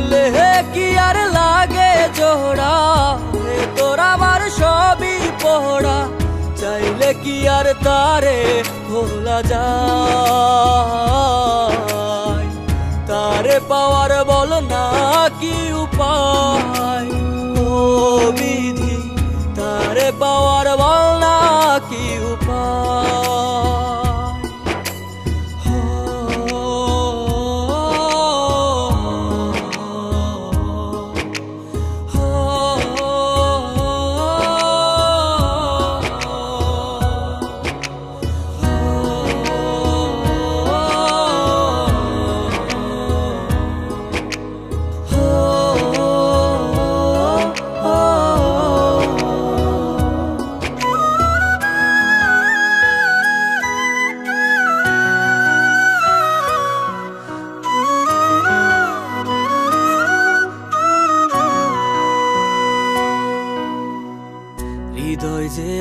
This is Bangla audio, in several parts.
ভাঙলে কি আর লাগে জোড়া ভেতর আমার সবই পোড়া চাইলে কি আর তারে ভোলা যায়? তারে পাওয়ার বল না কি উপায়?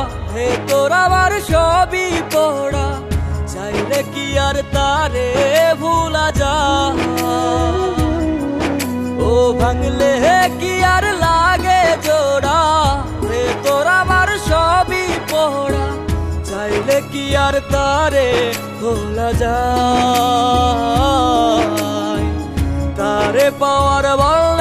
জোড়া হে তোর আমার সবই পোড়া, চাইলে কি আর তারে ভুলা যা ও ভাঙলে কি আর লাগে জোড়া, হে তোর আমার সবই পোড়া, চাইলে কি আর তারে ভোলা যায়? তারে পাওয়ার বলনা